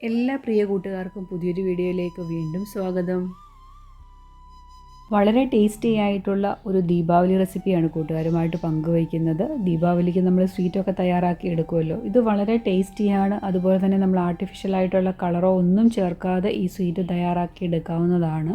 എല്ലാ പ്രിയ കൂട്ടുകാർക്കും പുതിയൊരു വീഡിയോയിലേക്ക് വീണ്ടും സ്വാഗതം. വളരെ ടേസ്റ്റി ആയിട്ടുള്ള ഒരു ദീപാവലി റെസിപ്പിയാണ് കൂട്ടുകാരുമായിട്ട് പങ്കുവയ്ക്കുന്നത്. ദീപാവലിക്ക് നമ്മൾ സ്വീറ്റൊക്കെ തയ്യാറാക്കി എടുക്കുമല്ലോ. ഇത് വളരെ ടേസ്റ്റിയാണ് അതുപോലെ തന്നെ നമ്മൾ ആർട്ടിഫിഷ്യലായിട്ടുള്ള കളറോ ഒന്നും ചേർക്കാതെ ഈ സ്വീറ്റ് തയ്യാറാക്കി എടുക്കാവുന്നതാണ്.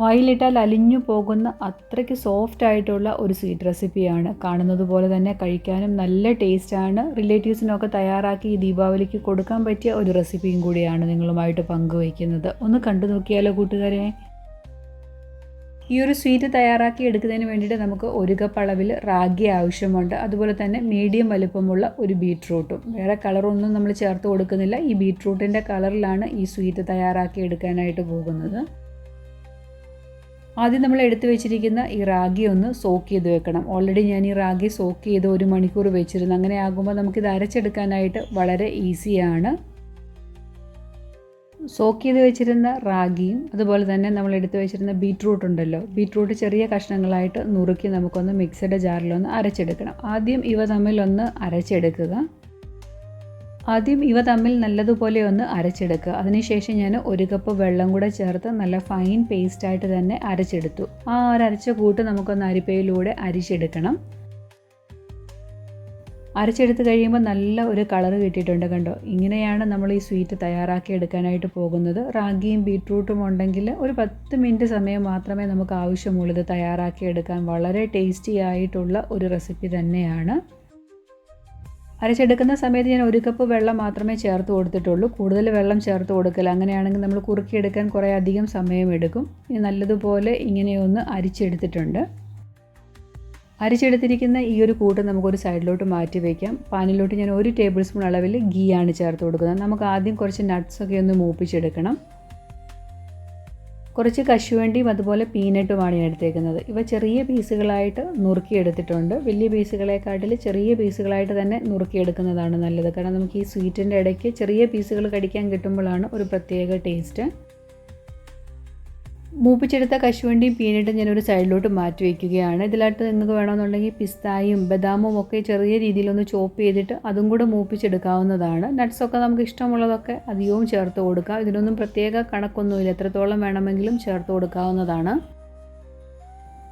വായിലിട്ടാൽ അലിഞ്ഞു പോകുന്ന അത്രയ്ക്ക് സോഫ്റ്റ് ആയിട്ടുള്ള ഒരു സ്വീറ്റ് റെസിപ്പിയാണ്. കാണുന്നത് പോലെ തന്നെ കഴിക്കാനും നല്ല ടേസ്റ്റാണ് റിലേറ്റീവ്സിനൊക്കെ തയ്യാറാക്കി ഈ ദീപാവലിക്ക് കൊടുക്കാൻ പറ്റിയ ഒരു റെസിപ്പിയും കൂടിയാണ് നിങ്ങളുമായിട്ട് പങ്കുവയ്ക്കുന്നത്. ഒന്ന് കണ്ടു നോക്കിയാലോ കൂട്ടുകാരെ? ഈ ഒരു സ്വീറ്റ് തയ്യാറാക്കി എടുക്കുന്നതിന് വേണ്ടിയിട്ട് നമുക്ക് ഒരു കപ്പ് അളവിൽ റാഗി ആവശ്യമുണ്ട്. അതുപോലെ തന്നെ മീഡിയം വലുപ്പമുള്ള ഒരു ബീട്രൂട്ടും. വേറെ കളറൊന്നും നമ്മൾ ചേർത്ത് കൊടുക്കുന്നില്ല. ഈ ബീട്രൂട്ടിന്റെ കളറിലാണ് ഈ സ്വീറ്റ് തയ്യാറാക്കി എടുക്കാനായിട്ട് പോകുന്നത്. ആദ്യം നമ്മൾ എടുത്തു വെച്ചിരിക്കുന്ന ഈ റാഗി ഒന്ന് സോക്ക് ചെയ്ത് വെക്കണം. ഓൾറെഡി ഞാൻ ഈ റാഗി സോക്ക് ചെയ്ത് ഒരു മണിക്കൂർ വെച്ചിരുന്നു. അങ്ങനെ ആകുമ്പോൾ നമുക്കിത് അരച്ചെടുക്കാനായിട്ട് വളരെ ഈസിയാണ്. സോക്ക് ചെയ്ത് വെച്ചിരുന്ന റാഗിയും അതുപോലെ തന്നെ നമ്മൾ എടുത്തു വെച്ചിരുന്ന ബീട്രൂട്ട് ഉണ്ടല്ലോ. ബീട്രൂട്ട് ചെറിയ കഷ്ണങ്ങളായിട്ട് നുറുക്കി നമുക്കൊന്ന് മിക്സഡ് ജാറിലൊന്ന് അരച്ചെടുക്കണം. ആദ്യം ഇവ തമ്മിലൊന്ന് അരച്ചെടുക്കുക. ആദ്യം ഇവ തമ്മിൽ നല്ലതുപോലെ ഒന്ന് അരച്ചെടുക്കുക. അതിനുശേഷം ഞാൻ ഒരു കപ്പ് വെള്ളം കൂടെ ചേർത്ത് നല്ല ഫൈൻ പേസ്റ്റായിട്ട് തന്നെ അരച്ചെടുത്തു. ആ ഒരരച്ച കൂട്ട് നമുക്കൊന്ന് അരിപ്പയിലൂടെ അരിച്ചെടുക്കണം. അരച്ചെടുത്ത് കഴിയുമ്പോൾ നല്ല ഒരു കളർ കിട്ടിയിട്ടുണ്ട് കണ്ടോ? ഇങ്ങനെയാണ് നമ്മൾ ഈ സ്വീറ്റ് തയ്യാറാക്കി എടുക്കാനായിട്ട് പോകുന്നത്. റാഗിയും ബീട്രൂട്ടും ഉണ്ടെങ്കിൽ ഒരു പത്ത് മിനിറ്റ് സമയം മാത്രമേ നമുക്ക് ആവശ്യമുള്ളൂ ഇത് തയ്യാറാക്കി എടുക്കാൻ. വളരെ ടേസ്റ്റി ആയിട്ടുള്ള ഒരു റെസിപ്പി തന്നെയാണ്. അരച്ചെടുക്കുന്ന സമയത്ത് ഞാൻ ഒരു കപ്പ് വെള്ളം മാത്രമേ ചേർത്ത് കൊടുത്തിട്ടുള്ളൂ. കൂടുതൽ വെള്ളം ചേർത്ത് കൊടുക്കില്ല അങ്ങനെയാണെങ്കിൽ നമ്മൾ കുറുക്കിയെടുക്കാൻ കുറേ അധികം സമയമെടുക്കും. നല്ലതുപോലെ ഇങ്ങനെയൊന്ന് അരിച്ചെടുത്തിട്ടുണ്ട്. അരിച്ചെടുത്തിരിക്കുന്ന ഈ ഒരു കൂട്ട് നമുക്കൊരു സൈഡിലോട്ട് മാറ്റി വയ്ക്കാം പാനിലോട്ട് ഞാൻ ഒരു ടേബിൾ സ്പൂൺ അളവിൽ ഗീ ആണ് ചേർത്ത് കൊടുക്കുന്നത്. നമുക്ക് ആദ്യം കുറച്ച് നട്ട്സൊക്കെ ഒന്ന് മൂപ്പിച്ചെടുക്കണം. കുറച്ച് കശുവണ്ടിയും അതുപോലെ പീനട്ടുമാണ് ഞാൻ എടുത്തേക്കുന്നത്. ഇവ ചെറിയ പീസുകളായിട്ട് നുറുക്കിയെടുത്തിട്ടുണ്ട്. വലിയ പീസുകളെക്കാട്ടിൽ ചെറിയ പീസുകളായിട്ട് തന്നെ നുറുക്കിയെടുക്കുന്നതാണ് നല്ലത്. കാരണം നമുക്ക് ഈ സ്വീറ്റിന്റെ ഇടയ്ക്ക് ചെറിയ പീസുകൾ കടിക്കാൻ കിട്ടുമ്പോഴാണ് ഒരു പ്രത്യേക ടേസ്റ്റ്. മൂപ്പിച്ചെടുത്ത കശുവണ്ടിയും പീനട്ടും ഒരു സൈഡിലോട്ട് മാറ്റി വയ്ക്കുകയാണ് ഇതിലായിട്ട് നിങ്ങൾക്ക് വേണമെന്നുണ്ടെങ്കിൽ പിസ്തായും ബദാമും ഒക്കെ ചെറിയ രീതിയിലൊന്ന് ചോപ്പ് ചെയ്തിട്ട് അതും കൂടെ മൂപ്പിച്ചെടുക്കാവുന്നതാണ്. നട്ട്സൊക്കെ നമുക്ക് ഇഷ്ടമുള്ളതൊക്കെ അധികവും ചേർത്ത് കൊടുക്കാം. ഇതിനൊന്നും പ്രത്യേക കണക്കൊന്നുമില്ല. എത്രത്തോളം വേണമെങ്കിലും ചേർത്ത് കൊടുക്കാവുന്നതാണ്.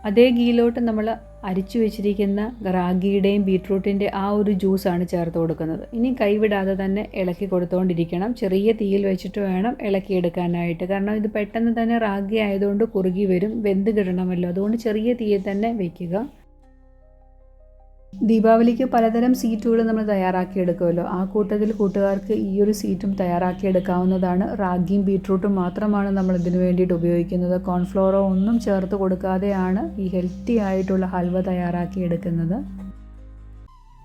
അതേ ഗീയിലോട്ട് നമ്മൾ അരിച്ചു വെച്ചിരിക്കുന്ന റാഗിയുടെയും ബീട്രൂട്ടിന്റെ ആ ഒരു ജ്യൂസാണ് ചേർത്ത് കൊടുക്കുന്നത്. ഇനി കൈവിടാതെ തന്നെ ഇളക്കി കൊടുത്തുകൊണ്ടിരിക്കണം ചെറിയ തീയിൽ വെച്ചിട്ട് വേണം ഇളക്കിയെടുക്കാനായിട്ട്. കാരണം ഇത് പെട്ടെന്ന് തന്നെ റാഗി ആയതുകൊണ്ട് കുറുകി വരും വെന്ത് കിടണമല്ലോ അതുകൊണ്ട് ചെറിയ തീയിൽ തന്നെ വയ്ക്കുക ദീപാവലിക്ക് പലതരം സീറ്റുകൾ നമ്മൾ തയ്യാറാക്കിയെടുക്കുമല്ലോ. ആ കൂട്ടത്തിൽ കൂട്ടുകാർക്ക് ഈ ഒരു സീറ്റും തയ്യാറാക്കിയെടുക്കാവുന്നതാണ്. റാഗിയും ബീട്രൂട്ടും മാത്രമാണ് നമ്മൾ ഇതിനു വേണ്ടിയിട്ട് ഉപയോഗിക്കുന്നത്. കോൺഫ്ലോറോ ഒന്നും ചേർത്ത് കൊടുക്കാതെയാണ് ഈ ഹെൽത്തി ആയിട്ടുള്ള ഹൽവ തയ്യാറാക്കിയെടുക്കുന്നത്.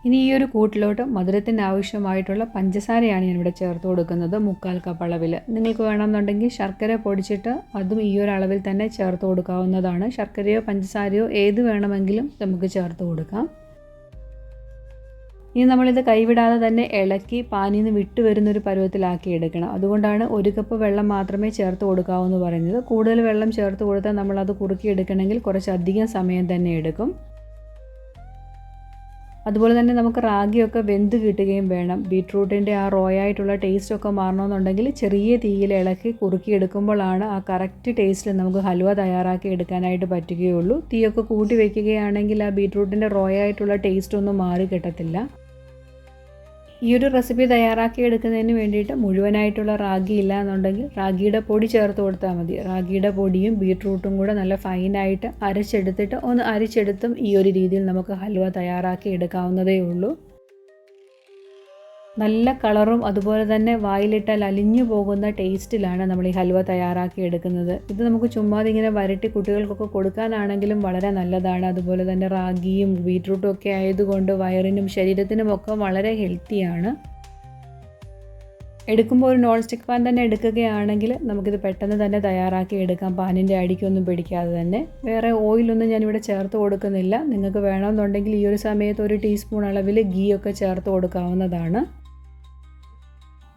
ഇനി ഈ ഒരു കൂട്ടിലോട്ട് മധുരത്തിന് ആവശ്യമായിട്ടുള്ള പഞ്ചസാരയാണ് ഞാനിവിടെ ചേർത്ത് കൊടുക്കുന്നത്. മുക്കാൽ കപ്പ് അളവിൽ നിങ്ങൾക്ക് വേണമെന്നുണ്ടെങ്കിൽ ശർക്കര പൊടിച്ചിട്ട് അതും ഈ ഒരു അളവിൽ തന്നെ ചേർത്ത് കൊടുക്കാവുന്നതാണ്. ശർക്കരയോ പഞ്ചസാരയോ ഏത് വേണമെങ്കിലും നമുക്ക് ചേർത്ത് കൊടുക്കാം. ഇനി നമ്മളിത് കൈവിടാതെ തന്നെ ഇളക്കി പാനിൽ നിന്ന് വിട്ടു വരുന്നൊരു പരുവത്തിലാക്കി എടുക്കണം. അതുകൊണ്ടാണ് ഒരു കപ്പ് വെള്ളം മാത്രമേ ചേർത്ത് കൊടുക്കാവൂ എന്ന് പറയുന്നത്. കൂടുതൽ വെള്ളം ചേർത്ത് കൊടുത്താൽ നമ്മളത് കുറുക്കി എടുക്കണമെങ്കിൽ കുറച്ചധികം സമയം തന്നെ എടുക്കും. അതുപോലെ തന്നെ നമുക്ക് റാഗിയൊക്കെ വെന്ത് കിട്ടുകയും വേണം. ബീട്രൂട്ടിന്റെ ആ റോയായിട്ടുള്ള ടേസ്റ്റൊക്കെ മാറണമെന്നുണ്ടെങ്കിൽ ചെറിയ തീയിൽ ഇളക്കി കുറുക്കി എടുക്കുമ്പോഴാണ് ആ കറക്റ്റ് ടേസ്റ്റിൽ നമുക്ക് ഹലുവ തയ്യാറാക്കി എടുക്കാനായിട്ട് പറ്റുകയുള്ളൂ. തീയൊക്കെ കൂട്ടി വയ്ക്കുകയാണെങ്കിൽ ആ ബീട്രൂട്ടിന്റെ റോയായിട്ടുള്ള ടേസ്റ്റ് ഒന്നും മാറി കിട്ടത്തില്ല. ഈ ഒരു റെസിപ്പി തയ്യാറാക്കി എടുക്കുന്നതിന് വേണ്ടിയിട്ട് മുഴുവനായിട്ടുള്ള റാഗി ഇല്ല എന്നുണ്ടെങ്കിൽ റാഗിയുടെ പൊടി ചേർത്ത് കൊടുത്താൽ മതി. റാഗിയുടെ പൊടിയും ബീട്രൂട്ടും കൂടെ നല്ല ഫൈനായിട്ട് അരച്ചെടുത്തിട്ട് ഒന്ന് അരിച്ചെടുത്തും ഈ ഒരു രീതിയിൽ നമുക്ക് ഹൽവ തയ്യാറാക്കി എടുക്കാവുന്നതേ ഉള്ളൂ. നല്ല കളറും അതുപോലെ തന്നെ വായിലിട്ടാൽ അലിഞ്ഞു പോകുന്ന ടേസ്റ്റിലാണ് നമ്മൾ ഈ ഹൽവ തയ്യാറാക്കി എടുക്കുന്നത്. ഇത് നമുക്ക് ചുമ്മാതെ ഇങ്ങനെ വരട്ടി കുട്ടികൾക്കൊക്കെ കൊടുക്കാനാണെങ്കിലും വളരെ നല്ലതാണ്. അതുപോലെ തന്നെ റാഗിയും ബീട്രൂട്ടും ഒക്കെ ആയതുകൊണ്ട് വയറിനും ശരീരത്തിനും ഒക്കെ വളരെ ഹെൽത്തിയാണ്. എടുക്കുമ്പോൾ ഒരു നോൺ സ്റ്റിക്ക് പാൻ തന്നെ എടുക്കുകയാണെങ്കിൽ നമുക്കിത് പെട്ടെന്ന് തന്നെ തയ്യാറാക്കി എടുക്കാം. പാനിന്റെ അടിക്കൊന്നും പിടിക്കാതെ തന്നെ. വേറെ ഓയിലൊന്നും ഞാനിവിടെ ചേർത്ത് കൊടുക്കുന്നില്ല. നിങ്ങൾക്ക് വേണമെന്നുണ്ടെങ്കിൽ ഈ ഒരു സമയത്ത് ഒരു ടീസ്പൂൺ അളവിൽ ഗീ ഒക്കെ ചേർത്ത് കൊടുക്കാവുന്നതാണ്.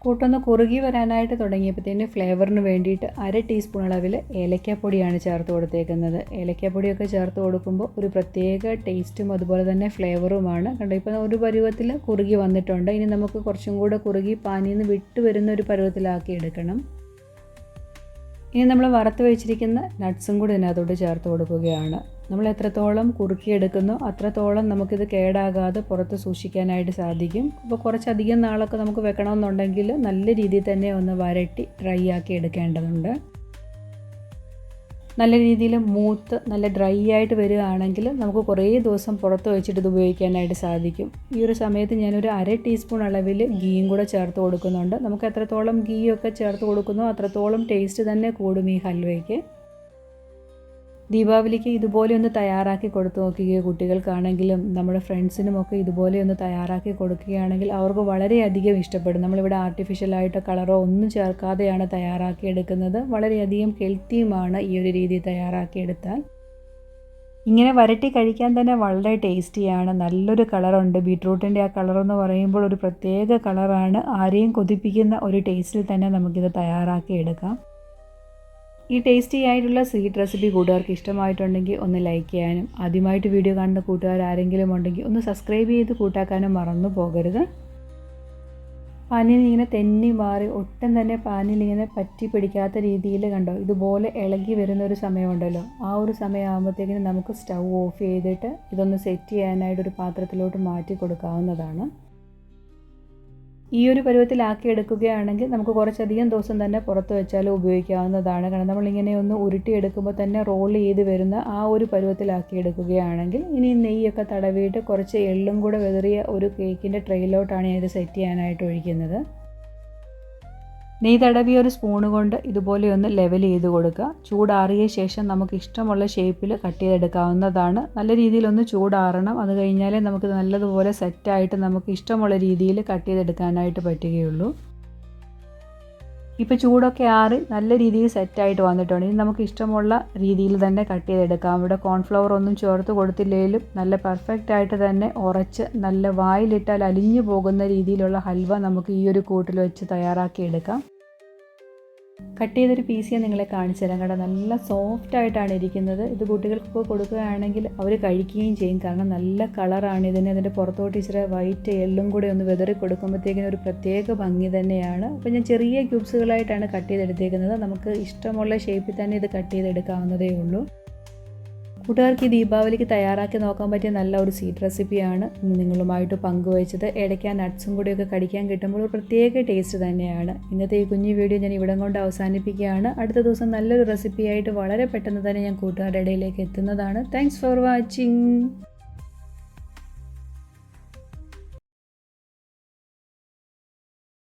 കൂട്ടൊന്ന് കുറുകി വരാനായിട്ട് തുടങ്ങിയപ്പോഴത്തേന് ഫ്ലേവറിന് വേണ്ടിയിട്ട് അര ടീസ്പൂൺ അളവിൽ ഏലക്കാപ്പൊടിയാണ് ചേർത്ത് കൊടുത്തേക്കുന്നത്. ഏലക്കാപ്പൊടിയൊക്കെ ചേർത്ത് കൊടുക്കുമ്പോൾ ഒരു പ്രത്യേക ടേസ്റ്റും അതുപോലെ തന്നെ ഫ്ലേവറുമാണ് കണ്ടോ ഇപ്പോൾ ഒരു പരുവത്തിൽ കുറുകി വന്നിട്ടുണ്ട്. ഇനി നമുക്ക് കുറച്ചും കൂടെ കുറുകി പാനിയിൽ നിന്ന് വിട്ട് വരുന്ന ഒരു പരുവത്തിലാക്കി എടുക്കണം. ഇനി നമ്മൾ വറുത്ത് വെച്ചിരിക്കുന്ന നട്ട്സും കൂടി ഇതിനകത്തോട്ട് ചേർത്ത് കൊടുക്കുകയാണ്. നമ്മൾ എത്രത്തോളം കുറുക്കിയെടുക്കുന്നോ അത്രത്തോളം നമുക്കിത് കേടാകാതെ പുറത്ത് സൂക്ഷിക്കാനായിട്ട് സാധിക്കും. അപ്പോൾ കുറച്ചധികം നാളൊക്കെ നമുക്ക് വെക്കണമെന്നുണ്ടെങ്കിൽ നല്ല രീതിയിൽ തന്നെ ഒന്ന് വരട്ടി ഡ്രൈ ആക്കി എടുക്കേണ്ടതുണ്ട്. നല്ല രീതിയിൽ മൂത്ത് നല്ല ഡ്രൈ ആയിട്ട് വരികയാണെങ്കിൽ നമുക്ക് കുറേ ദിവസം പുറത്ത് വെച്ചിട്ട് ഇത് ഉപയോഗിക്കാനായിട്ട് സാധിക്കും. ഈ ഒരു സമയത്ത് ഞാനൊരു അര ടീസ്പൂൺ അളവിൽ ഗീയും കൂടെ ചേർത്ത് കൊടുക്കുന്നുണ്ട്. നമുക്ക് എത്രത്തോളം ഗീയൊക്കെ ചേർത്ത് കൊടുക്കുന്നു അത്രത്തോളം ടേസ്റ്റ് തന്നെ കൂടും ഈ ഹൽവയ്ക്ക്. ദീപാവലിക്ക് ഇതുപോലെ ഒന്ന് തയ്യാറാക്കി കൊടുത്തു നോക്കുകയോ കുട്ടികൾക്കാണെങ്കിലും നമ്മുടെ ഫ്രണ്ട്സിനുമൊക്കെ ഇതുപോലെ ഒന്ന് തയ്യാറാക്കി കൊടുക്കുകയാണെങ്കിൽ അവർക്ക് വളരെയധികം ഇഷ്ടപ്പെടും. നമ്മളിവിടെ ആർട്ടിഫിഷ്യലായിട്ടോ കളറോ ഒന്നും ചേർക്കാതെയാണ് തയ്യാറാക്കിയെടുക്കുന്നത് വളരെയധികം ഹെൽത്തിയുമാണ് ഈ ഒരു രീതി തയ്യാറാക്കിയെടുത്താൽ ഇങ്ങനെ വരട്ടി കഴിക്കാൻ തന്നെ വളരെ ടേസ്റ്റിയാണ്. നല്ലൊരു കളറുണ്ട്. ബീട്രൂട്ടിന്റെ ആ കളറെന്ന് പറയുമ്പോൾ ഒരു പ്രത്യേക കളറാണ്. ആരെയും കൊതിപ്പിക്കുന്ന ഒരു ടേസ്റ്റിൽ തന്നെ നമുക്കിത് തയ്യാറാക്കി എടുക്കാം. ഈ ടേസ്റ്റി ആയിട്ടുള്ള സ്വീറ്റ് റെസിപ്പി കൂട്ടുകാർക്ക് ഇഷ്ടമായിട്ടുണ്ടെങ്കിൽ ഒന്ന് ലൈക്ക് ചെയ്യാനും ആദ്യമായിട്ട് വീഡിയോ കാണുന്ന കൂട്ടുകാർ ആരെങ്കിലും ഉണ്ടെങ്കിൽ ഒന്ന് സബ്സ്ക്രൈബ് ചെയ്ത് കൂട്ടാക്കാനും മറന്നു പോകരുത്. പാനിൽ ഇങ്ങനെ തെന്നി മാറി ഒട്ടും തന്നെ പാനിൽ ഇങ്ങനെ പറ്റി പിടിക്കാത്ത രീതിയിൽ കണ്ടോ ഇതുപോലെ ഇളകി വരുന്ന ഒരു സമയമുണ്ടല്ലോ. ആ ഒരു സമയമാകുമ്പോഴത്തേക്കിനും നമുക്ക് സ്റ്റൗ ഓഫ് ചെയ്തിട്ട് ഇതൊന്ന് സെറ്റ് ചെയ്യാനായിട്ട് ഒരു പാത്രത്തിലോട്ട് മാറ്റി കൊടുക്കാവുന്നതാണ്. ഈ ഒരു പരുവത്തിലാക്കി എടുക്കുകയാണെങ്കിൽ നമുക്ക് കുറച്ചധികം ദിവസം തന്നെ പുറത്ത് വെച്ചാൽ ഉപയോഗിക്കാവുന്നതാണ്. കാരണം നമ്മളിങ്ങനെ ഒന്ന് ഉരുട്ടിയെടുക്കുമ്പോൾ തന്നെ റോൾ ചെയ്ത് വരുന്ന ആ ഒരു പരുവത്തിലാക്കി എടുക്കുകയാണെങ്കിൽ ഇനി നെയ്യൊക്കെ തടവിയിട്ട് കുറച്ച് എള്ളും കൂടെ വെതറിയ ഒരു കേക്കിന്റെ ട്രെയിലോട്ടാണ് ഞാനിത് സെറ്റ് ചെയ്യാനായിട്ട് ഒഴിക്കുന്നത്. നെയ്യ് തടവിയ ഒരു സ്പൂണ് കൊണ്ട് ഇതുപോലെ ഒന്ന് ലെവൽ ചെയ്ത് കൊടുക്കുക. ചൂടാറിയ ശേഷം നമുക്ക് ഇഷ്ടമുള്ള ഷേപ്പിൽ കട്ട് ചെയ്തെടുക്കാവുന്നതാണ്. നല്ല രീതിയിലൊന്ന് ചൂടാറണം. അത് കഴിഞ്ഞാലേ നമുക്ക് നല്ലതുപോലെ സെറ്റായിട്ട് നമുക്ക് ഇഷ്ടമുള്ള രീതിയിൽ കട്ട് ചെയ്തെടുക്കാനായിട്ട് പറ്റുകയുള്ളൂ. ഇപ്പോൾ ചൂടൊക്കെ ആറി നല്ല രീതിയിൽ സെറ്റായിട്ട് വന്നിട്ടുണ്ട്. ഇനി നമുക്ക് ഇഷ്ടമുള്ള രീതിയിൽ തന്നെ കട്ട് ചെയ്തെടുക്കാം. ഇവിടെ കോൺഫ്ലവർ ഒന്നും ചേർത്ത് കൊടുത്തില്ലെങ്കിലും നല്ല പെർഫെക്റ്റ് ആയിട്ട് തന്നെ ഉറച്ച് നല്ല വായിലിട്ടാൽ അലിഞ്ഞു പോകുന്ന രീതിയിലുള്ള ഹൽവ നമുക്ക് ഈ ഒരു കൂട്ടിൽ വെച്ച് തയ്യാറാക്കി എടുക്കാം കട്ട് ചെയ്തൊരു പീസ് ഞാൻ നിങ്ങളെ കാണിച്ചു തരാം കേട്ടോ. നല്ല സോഫ്റ്റ് ആയിട്ടാണ് ഇരിക്കുന്നത്. ഇത് കുട്ടികൾക്ക് കൊടുക്കുകയാണെങ്കിൽ അവർ കഴിക്കുകയും ചെയ്യും. കാരണം നല്ല കളറാണ് ഇതിന്. അതിന്റെ പുറത്തോട്ട് ഇച്ചിരി വൈറ്റ് എല്ലും കൂടെ ഒന്ന് വെതറി കൊടുക്കുമ്പോഴത്തേക്കിനും ഒരു പ്രത്യേക ഭംഗി തന്നെയാണ്. അപ്പോൾ ഞാൻ ചെറിയ ക്യൂബ്സുകളായിട്ടാണ് കട്ട് ചെയ്തെടുത്തേക്കുന്നത്. നമുക്ക് ഇഷ്ടമുള്ള ഷേപ്പിൽ തന്നെ ഇത് കട്ട് ചെയ്തെടുക്കാവുന്നതേ ഉള്ളൂ. കൂട്ടുകാർക്ക് ഈ ദീപാവലിക്ക് തയ്യാറാക്കി നോക്കാൻ പറ്റിയ നല്ല ഒരു സ്വീറ്റ് റെസിപ്പിയാണ് ഇന്ന് നിങ്ങളുമായിട്ട് പങ്കുവച്ചത് ഇടയ്ക്ക് നട്ട്സും കൂടിയൊക്കെ കടിക്കാൻ കിട്ടുമ്പോൾ ഒരു പ്രത്യേക ടേസ്റ്റ് തന്നെയാണ്. ഇന്നത്തെ ഈ കുഞ്ഞു വീഡിയോ ഞാൻ ഇവിടം കൊണ്ട് അവസാനിപ്പിക്കുകയാണ്. അടുത്ത ദിവസം നല്ലൊരു റെസിപ്പിയായിട്ട് വളരെ പെട്ടെന്ന് തന്നെ ഞാൻ കൂട്ടുകാരുടെ ഇടയിലേക്ക് എത്തുന്നതാണ്. Thanks for watching